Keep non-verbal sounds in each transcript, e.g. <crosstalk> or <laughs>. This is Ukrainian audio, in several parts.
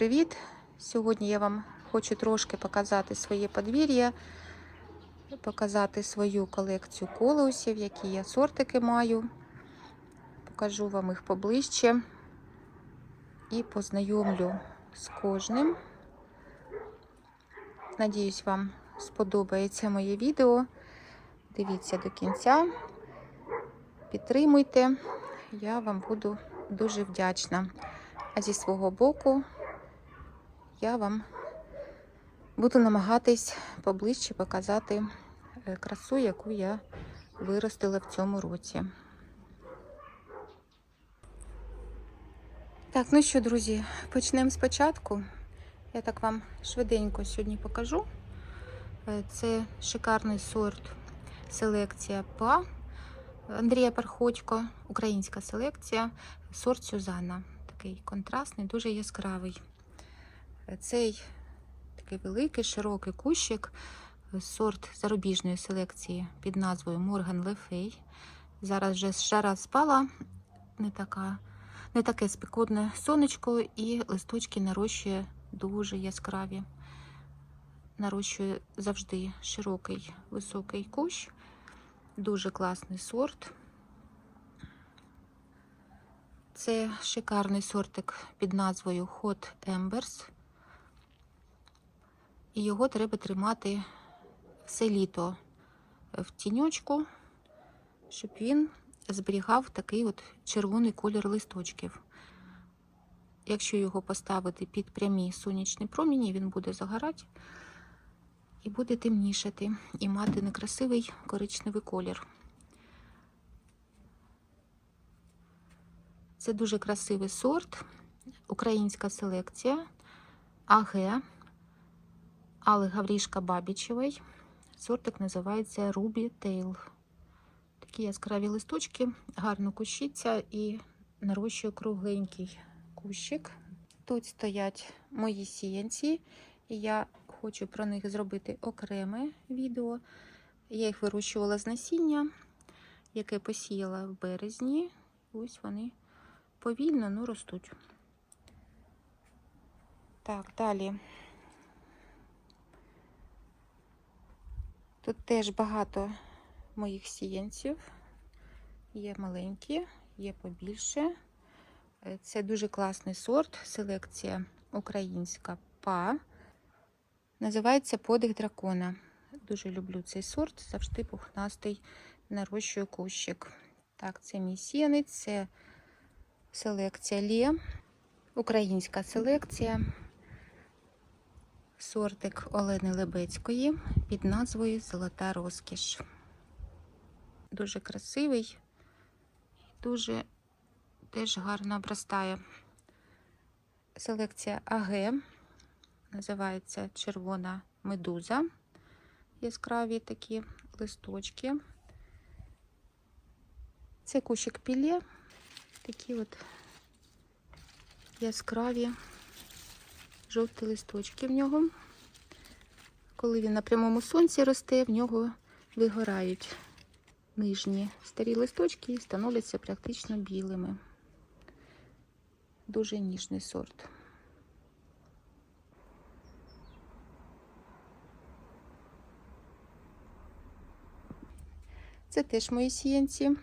привіт! Сьогодні я вам хочу трошки показати своє подвір'я, показати свою колекцію колеусів, які я сортики маю. Покажу вам їх поближче і познайомлю з кожним. Надіюсь, вам сподобається моє відео. Дивіться до кінця, підтримуйте, я вам буду дуже вдячна. А зі свого боку я вам буду намагатись поближче показати е, красу, яку я виростила в цьому році. Так, ну що, друзі, почнемо спочатку. Я так вам швиденько сьогодні покажу. Е, Це шикарний сорт селекція ПА Андрія Парходько, українська селекція, сорт Сюзанна. Такий контрастний, дуже яскравий. Цей такий великий, широкий кущик, сорт зарубіжної селекції під назвою Морган Лефей. Зараз вже жара спала, не, така, не таке спекотне сонечко, і листочки нарощує дуже яскраві. Нарощує завжди широкий високий кущ. Дуже класний сорт. Це шикарний сортик під назвою Hot Embers. І його треба тримати все літо в тіньочку, щоб він зберігав такий от червоний колір листочків. Якщо його поставити під прямі сонячні проміні, він буде загорати і буде темнішати, і мати некрасивий коричневий колір. Це дуже красивий сорт, українська селекція АГ Алли Гаврішка Бабічевої. Сортик називається Ruby Tail. Такі яскраві листочки, гарно кущиться і нарощує кругленький кущик. Тут стоять мої сіянці, і я хочу про них зробити окреме відео. Я їх вирощувала з насіння, яке посіяла в березні. Ось вони повільно ну, ростуть. Так, далі. Тут теж багато моїх сіянців. Є маленькі, є побільше. Це дуже класний сорт, селекція українська ПА. Називається подих дракона. Дуже люблю цей сорт, завжди пухнастий нарощую кущик. Так, це мій сіянець, це селекція Лє, українська селекція, сортик Олени Лебецької під назвою Золота розкіш. Дуже красивий, дуже теж гарно обростає. Селекція АГ називається червона медуза. Яскраві такі листочки. Це кущик пілє, такі от яскраві жовті листочки в нього. Коли він на прямому сонці росте, в нього вигорають нижні старі листочки і становляться практично білими. Дуже ніжний сорт. Це теж мої сіянці.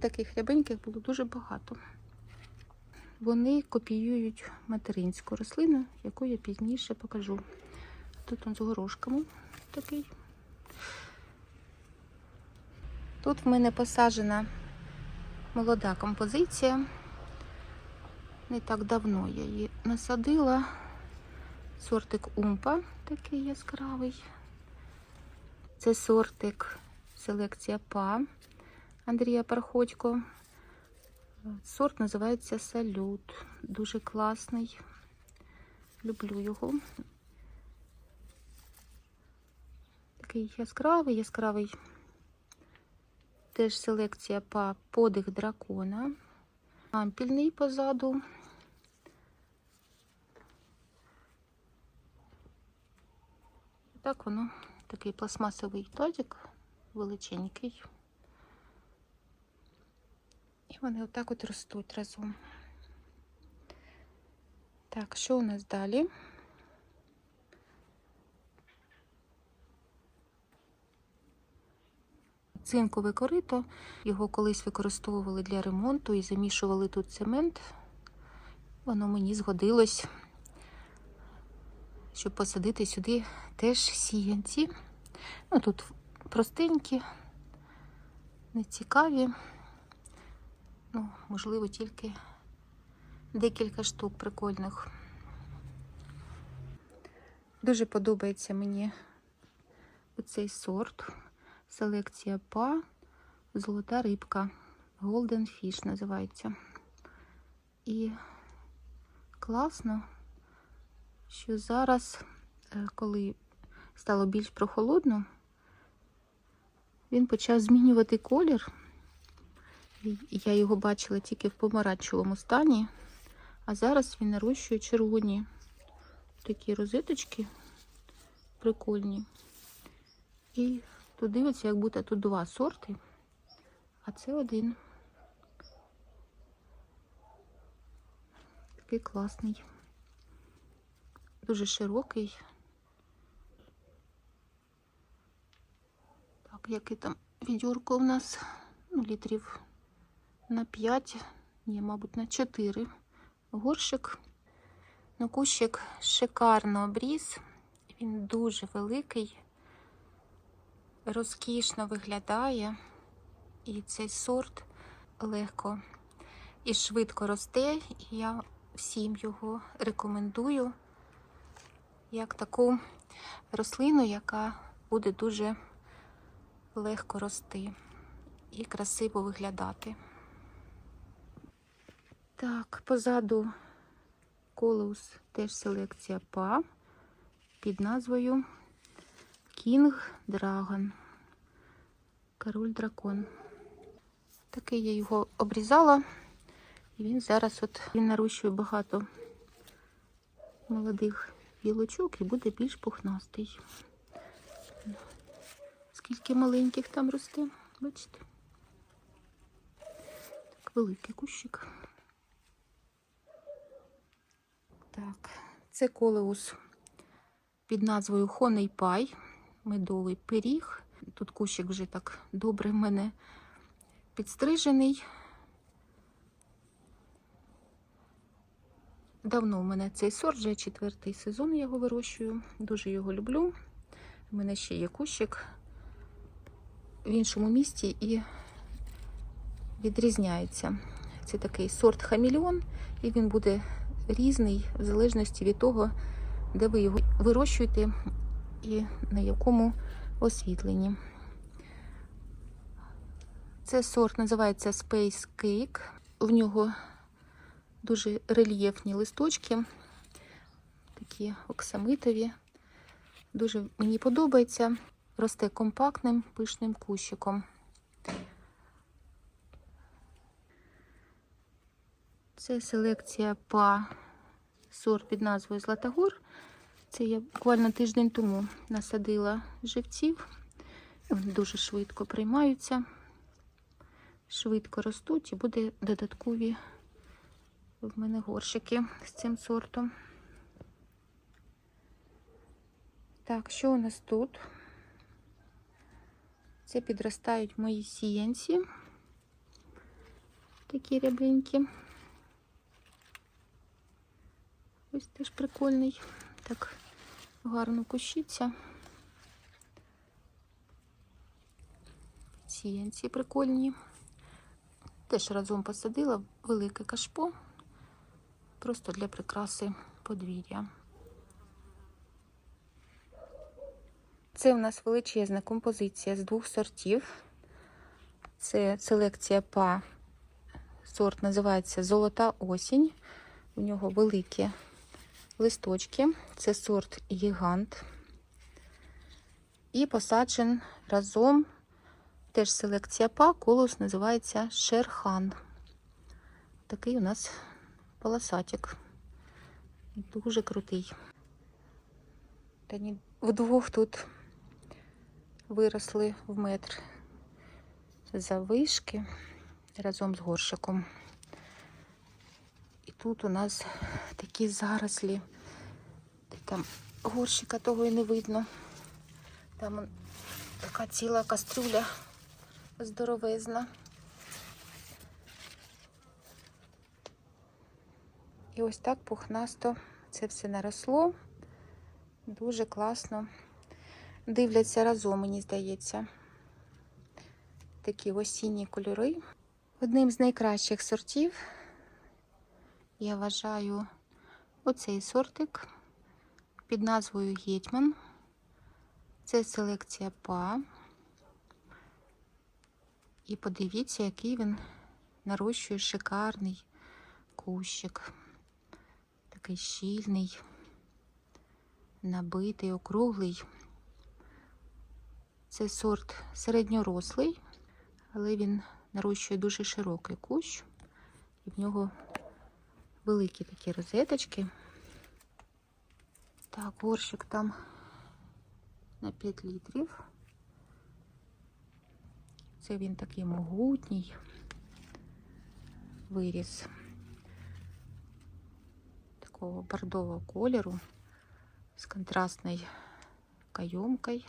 Таких рябеньких було дуже багато. Вони копіюють материнську рослину, яку я пізніше покажу. Тут он з горошками такий. Тут в мене посаджена молода композиція. Не так давно я її насадила. Сортик Умпа такий яскравий. Це сортик селекція ПА Андрія Парходько. Сорт називається Салют. Дуже класний. Люблю його. Такий яскравий, яскравий. Теж селекція ПА подих дракона. Ампільний позаду. Так воно такий пластмасовий тазик, величенький. Вони отак от ростуть разом. Так, що у нас далі? Цинкове корито. Його колись використовували для ремонту і замішували тут цемент. Воно мені згодилось, щоб посадити сюди теж сіянці. Ну, тут простенькі, нецікаві. Ну, можливо, тільки декілька штук прикольних. Дуже подобається мені оцей сорт. Селекція ПА, золота рибка. Golden Fish називається. І класно, що зараз, е, коли стало більш прохолодно, він почав змінювати колір. Я його бачила тільки в помаранчевому стані, а зараз він нарощує червоні такі розеточки прикольні. І тут дивиться, як будто тут два сорти, а це один. Такий класний. Дуже широкий. Так, яке там відьорко у нас? Ну, літрів на 5, ні, мабуть, на 4. Горщик. Ну, кущик шикарно обріз. Він дуже великий, розкішно виглядає. І цей сорт легко і швидко росте. І я всім його рекомендую як таку рослину, яка буде дуже легко рости і красиво виглядати. Так, позаду колеус теж селекція ПА під назвою King Dragon. Король дракон. Такий я його обрізала, і він зараз от він нарощує багато молодих гілочок і буде більш пухнастий. Скільки маленьких там росте, бачите? Так, великий кущик. Так, це колеус під назвою Хоний Пай, медовий пиріг. Тут кущик вже так добре в мене підстрижений. Давно в мене цей сорт, вже четвертий сезон я його вирощую. Дуже його люблю. У мене ще є кущик в іншому місті і відрізняється. Це такий сорт хамільон, і він буде різний в залежності від того, де ви його вирощуєте і на якому освітленні. Це сорт називається Space Cake. В нього дуже рельєфні листочки, такі оксамитові. Дуже мені подобається. Росте компактним пишним кущиком. Це селекція па сорт під назвою Златогор. Це я буквально тиждень тому насадила живців. Вони дуже швидко приймаються, швидко ростуть і буде додаткові в мене горщики з цим сортом. Так, що у нас тут? Це підростають мої сіянці. Такі рябенькі. Ось теж прикольний. Так гарно кущиться. Сіянці прикольні. Теж разом посадила велике кашпо, просто для прикраси подвір'я. Це у нас величезна композиція з двох сортів. Це селекція па. Сорт називається Золота осінь. У нього великі листочки. Це сорт гігант. І посаджен разом теж селекція па, колос називається Шерхан. Такий у нас полосатик. Дуже крутий. Та ні, вдвох тут виросли в метр завишки разом з горшиком. Тут у нас такі зарослі. Там горщика того і не видно. Там така ціла кастрюля здоровезна. І ось так пухнасто це все наросло. Дуже класно. Дивляться разом, мені здається. Такі осінні кольори. Одним з найкращих сортів я вважаю оцей сортик під назвою Гетьман. Це селекція ПА. І подивіться, який він нарощує шикарний кущик. Такий щільний, набитий, округлий. Це сорт середньорослий, але він нарощує дуже широкий кущ. І в нього великі такі розеточки. Так, горщик там на 5 літрів. Це він такий могутній виріс такого бордового кольору з контрастною кайомкою.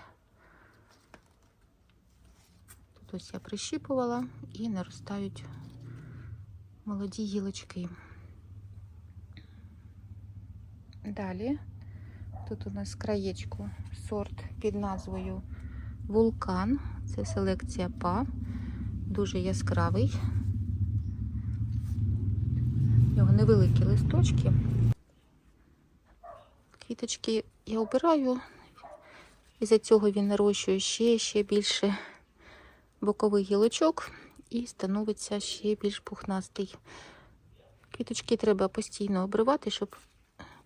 Тут ось я прищіпувала і наростають молоді гілочки. Далі тут у нас краєчку сорт під назвою Вулкан. Це селекція ПА, дуже яскравий. У нього невеликі листочки. Квіточки я обираю, і за цього він нарощує ще, ще більше бокових гілочок і становиться ще більш пухнастий. Квіточки треба постійно обривати, щоб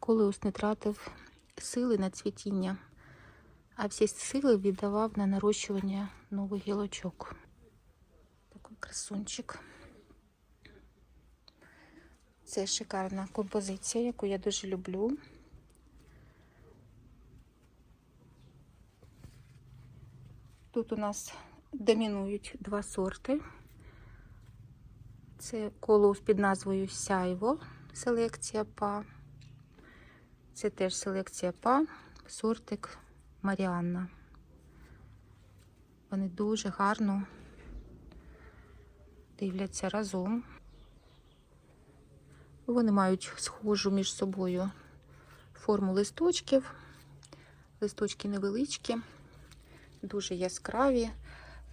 колеус не тратив сили на цвітіння, а всі сили віддавав на нарощування нових гілочок. Такий красунчик. Це шикарна композиція, яку я дуже люблю. Тут у нас домінують два сорти. Це колос під назвою Сяйво, селекція ПА. Це теж селекція ПА, сортик Маріанна. Вони дуже гарно дивляться разом. Вони мають схожу між собою форму листочків. Листочки невеличкі, дуже яскраві.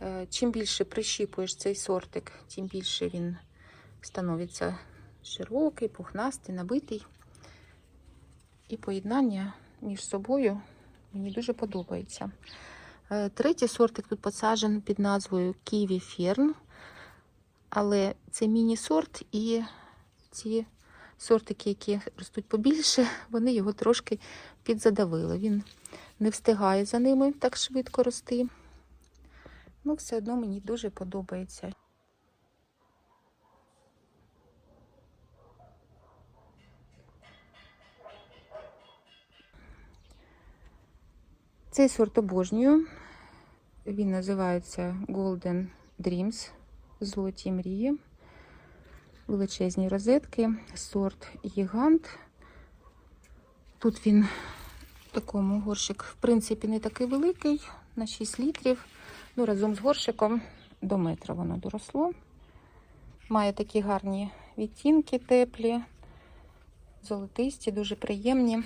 Е, Чим більше прищіпуєш цей сортик, тим більше він становиться широкий, пухнастий, набитий. І поєднання між собою мені дуже подобається. Е, Третій сортик тут посаджений під назвою Ківі Ферн. Але це міні-сорт, і ці сортики, які ростуть побільше, <laughs> вони його трошки підзадавили. Він не встигає за ними так швидко рости. Ну, все одно мені дуже подобається. Цей сорт обожнюю. Він називається Golden Dreams. Золоті мрії. Величезні розетки, сорт Гігант. Тут він в такому горщик, в принципі, не такий великий, на 6 літрів. Ну, разом з горщиком до метра воно доросло. Має такі гарні відтінки теплі, золотисті, дуже приємні.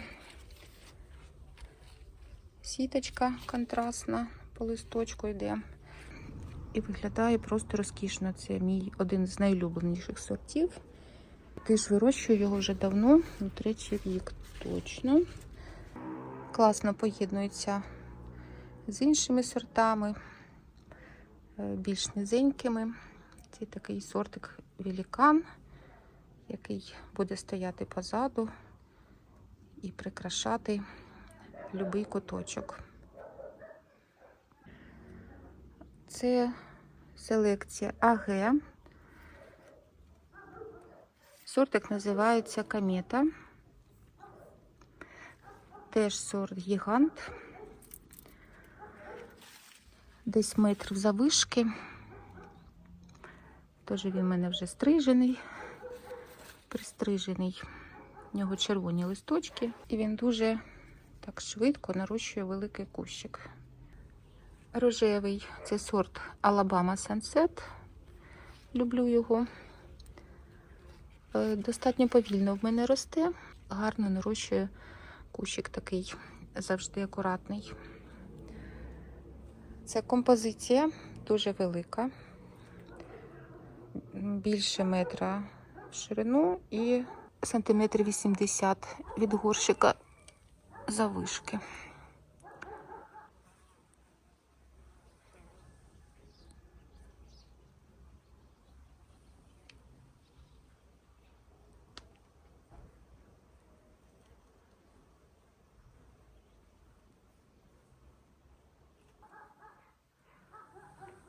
Сіточка контрастна по листочку йде. І виглядає просто розкішно. Це мій один з найулюбленіших сортів. Теж вирощую його вже давно, ну, третій рік точно. Класно поєднується з іншими сортами, е, більш низенькими. Це такий сортик велікан, який буде стояти позаду і прикрашати будь-який куточок. Це селекція АГ. Сортик називається Комета. Теж сорт гігант. Десь метр завишки. Теж він в мене вже стрижений, пристрижений. В нього червоні листочки, і він дуже так швидко нарощує великий кущик. Рожевий це сорт Alabama Sunset. Люблю його. Е, Достатньо повільно в мене росте, гарно нарощує кущик такий завжди акуратний. Це композиція дуже велика, більше метра в ширину і сантиметр 80 від горщика завишки.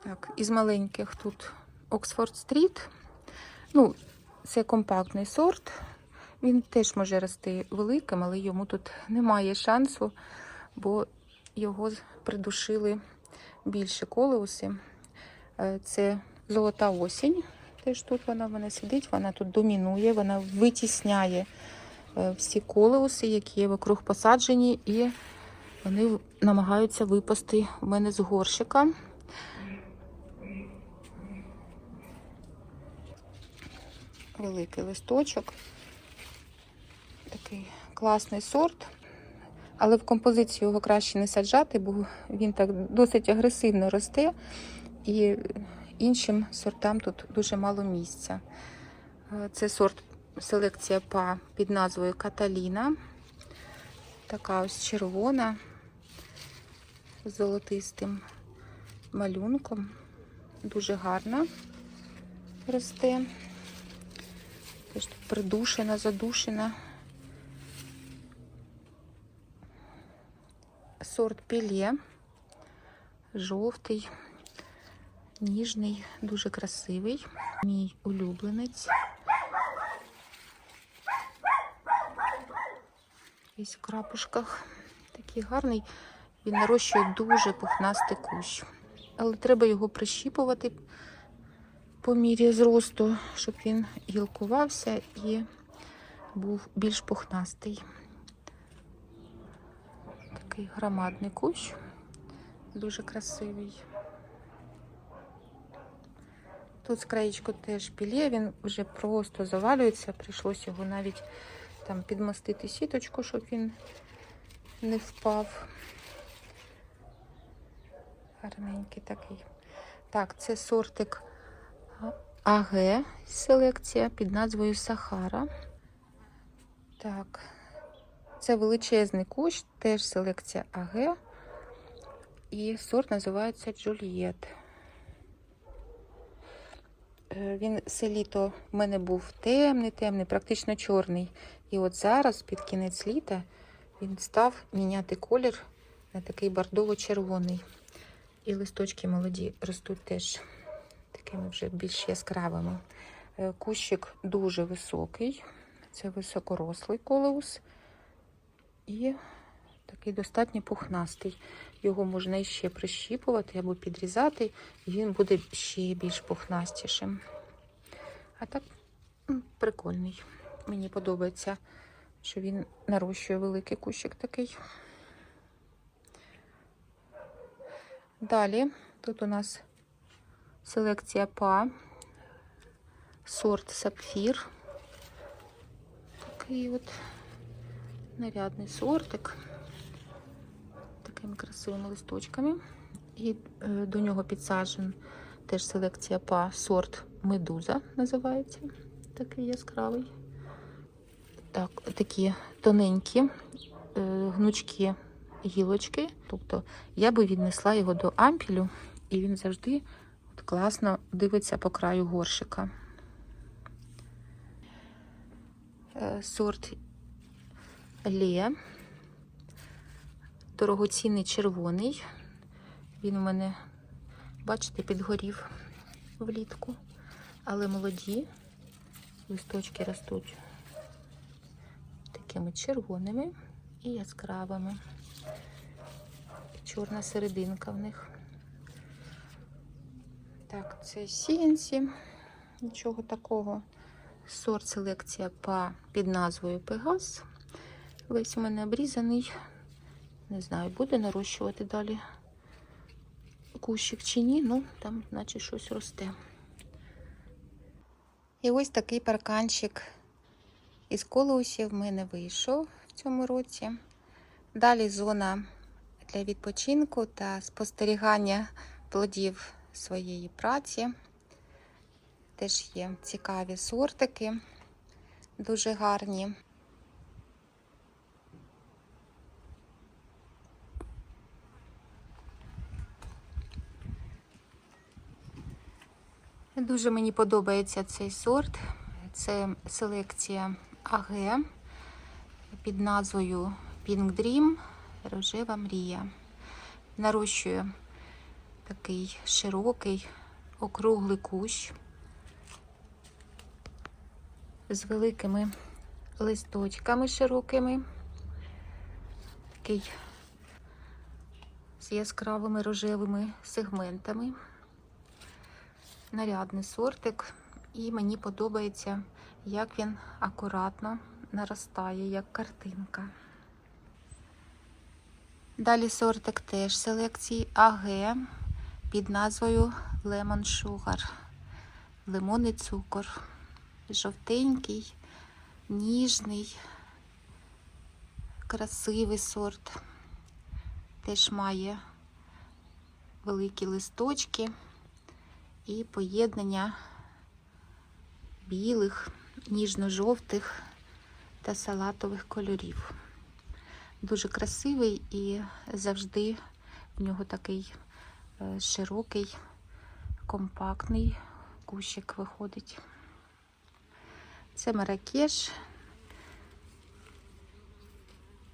Так, із маленьких тут Оксфорд Стріт. Ну, це компактний сорт. Він теж може рости великим, але йому тут немає шансу, бо його придушили більше колеуси. Е, Це золота осінь. Теж тут вона в мене сидить, вона тут домінує, вона витісняє е, всі колеуси, які є вокруг посаджені, і вони намагаються випасти в мене з горщика. великий листочок. Такий класний сорт. Але в композицію його краще не саджати, бо він так досить агресивно росте, і іншим сортам тут дуже мало місця. Е, Це сорт селекція ПА під назвою Каталіна. Така ось червона з золотистим малюнком. Дуже гарна росте. Придушена, задушена. Сорт пілє. Жовтий, ніжний, дуже красивий. Мій улюбленець. Весь в крапушках. Такий гарний. Він нарощує дуже пухнастий кущ. Але треба його прищіпувати по мірі зросту, щоб він гілкувався і був більш пухнастий. Такий громадний кущ, дуже красивий. Тут з краєчку теж пілє, він вже просто завалюється, прийшлося його навіть там підмастити сіточку, щоб він не впав. Гарненький такий. Так, це сортик АГ селекція під назвою Сахара. Так, це величезний кущ, теж селекція АГ. І сорт називається Джульєт. Е, Він все літо в мене був темний, темний, практично чорний. І от зараз, під кінець літа, він став міняти колір на такий бордово-червоний. І листочки молоді ростуть теж такими вже більш яскравими. Е, Кущик дуже високий, це високорослий колеус і такий достатньо пухнастий. Його можна іще прищіпувати або підрізати, і він буде ще більш пухнастішим. А так прикольний. Мені подобається, що він нарощує великий кущик такий. Далі тут у нас селекція ПА, сорт сапфір. Такий от нарядний сортик. Такими красивими листочками. І е, до нього підсаджен теж селекція ПА, сорт медуза називається. Такий яскравий. Так, такі тоненькі, е, гнучкі гілочки. Тобто я би віднесла його до ампілю, і він завжди от класно дивиться по краю горшика. Е, Сорт Лє. Дорогоцінний червоний. Він у мене, бачите, підгорів влітку, але молоді. Листочки ростуть такими червоними і яскравими. Чорна серединка в них. Так, це сіянці, нічого такого Сорт селекція під назвою Пегас. Весь у мене обрізаний. Не знаю, буде нарощувати далі кущик чи ні, ну там, наче щось росте. І ось такий парканчик із колосів в мене вийшов в цьому році. Далі зона для відпочинку та спостерігання плодів своєї праці. Теж є цікаві сортики, дуже гарні. Дуже мені подобається цей сорт. Це селекція АГ під назвою Pink Dream Рожева мрія. Нарощую такий широкий округлий кущ з великими листочками широкими, такий з яскравими рожевими сегментами. Нарядний сортик, і мені подобається, як він акуратно наростає, як картинка. Далі сортик теж селекції АГ під назвою Lemon Sugar. Лимонний цукор. Жовтенький, ніжний, красивий сорт. Теж має великі листочки і поєднання білих, ніжно-жовтих та салатових кольорів. Дуже красивий і завжди в нього такий е, широкий, компактний кущик виходить. Це маракеш.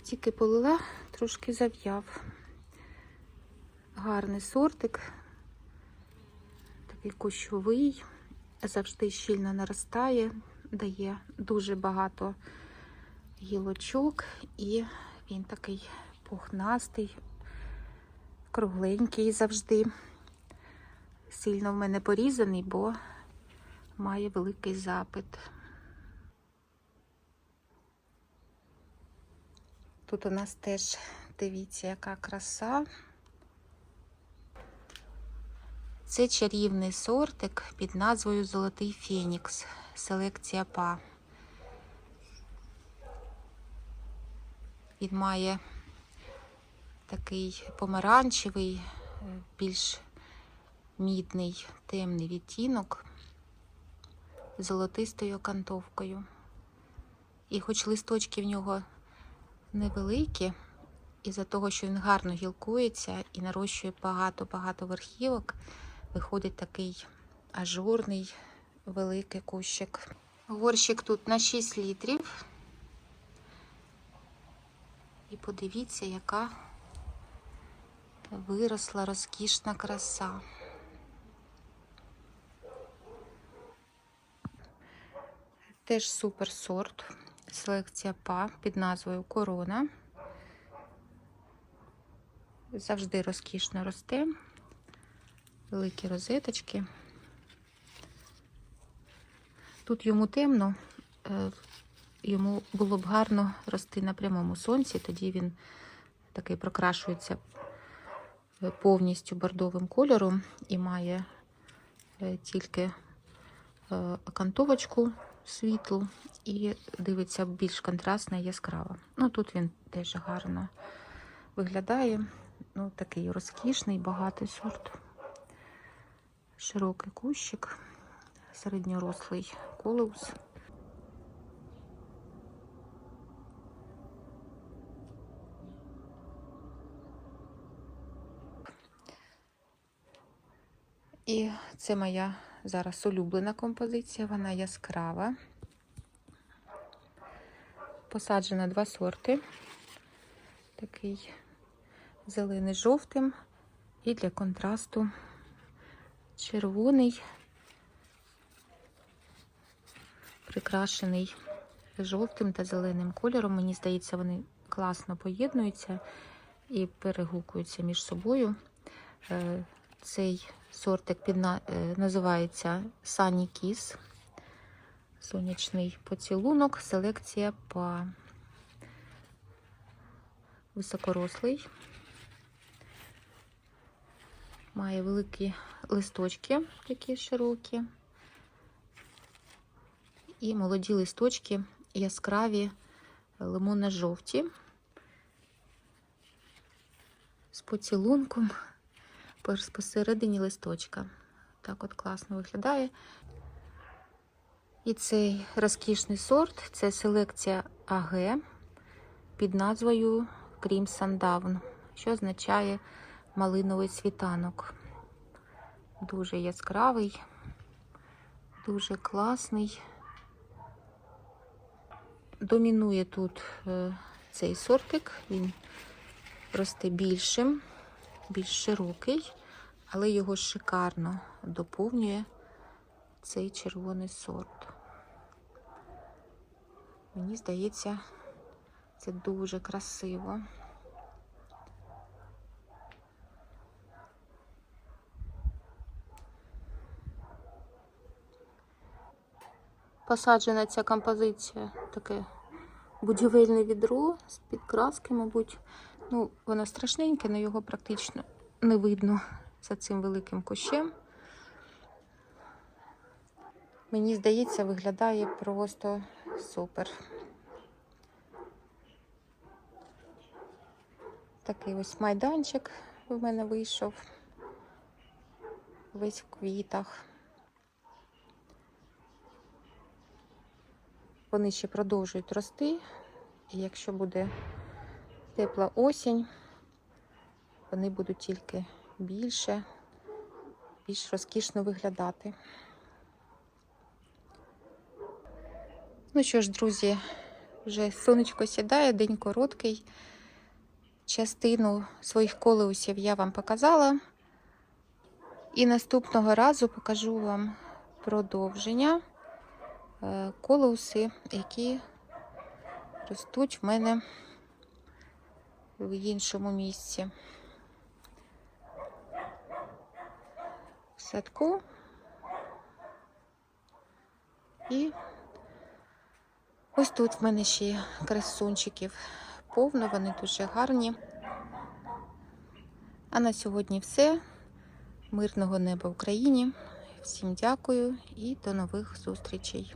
Тільки полила, трошки зав'яв. Гарний сортик, такий кущовий, завжди щільно наростає, дає дуже багато гілочок, і він такий пухнастий, кругленький завжди. Сильно в мене порізаний, бо має великий запит. Тут у нас теж, дивіться, яка краса. Це чарівний сортик під назвою Золотий Фенікс, селекція ПА. Він має такий помаранчевий, більш мідний темний відтінок з золотистою окантовкою. І хоч листочки в нього невеликі, із-за того, що він гарно гілкується і нарощує багато-багато верхівок, виходить такий ажурний великий кущик. Горщик тут на 6 літрів. І подивіться, яка виросла розкішна краса. Теж супер сорт. Селекція ПА під назвою Корона. Завжди розкішно росте. Великі розеточки. Тут йому темно, е, йому було б гарно рости на прямому сонці, тоді він такий прокрашується е, повністю бордовим кольором і має е, тільки окантовочку світлу і дивиться більш контрастно і яскраво. Ну тут він теж гарно виглядає. Ну, такий розкішний, багатий сорт. Широкий кущик, середньорослий колеус. І це моя зараз улюблена композиція, вона яскрава. Посаджена два сорти. Такий зелений жовтим і для контрасту червоний, прикрашений жовтим та зеленим кольором. Мені здається, вони класно поєднуються і перегукуються між собою. Е, Цей сортик е, називається Sunny Kiss. Сонячний поцілунок, селекція ПА. Високорослий. Має великі листочки, такі широкі. І молоді листочки яскраві лимонно-жовті. З поцілунком пос- посередині листочка. Так от класно виглядає. І цей розкішний сорт це селекція АГ під назвою Crimson Dawn, що означає малиновий світанок. Дуже яскравий, дуже класний. Домінує тут е, цей сортик, він росте більшим, більш широкий, але його шикарно доповнює цей червоний сорт. Мені здається, це дуже красиво. Посаджена ця композиція таке будівельне відро з підкраски, мабуть. Ну, воно страшненьке, але його практично не видно за цим великим кущем. Мені здається, виглядає просто супер. Такий ось майданчик в мене вийшов. Весь в квітах. Вони ще продовжують рости. І якщо буде тепла осінь, вони будуть тільки більше, більш розкішно виглядати. Ну що ж, друзі, вже сонечко сідає, день короткий. Частину своїх колеусів я вам показала. І наступного разу покажу вам продовження е, колеуси, які ростуть в мене в іншому місці. В садку. І ось тут в мене ще красунчиків повно, вони дуже гарні. А на сьогодні все. Мирного неба Україні. Всім дякую і до нових зустрічей.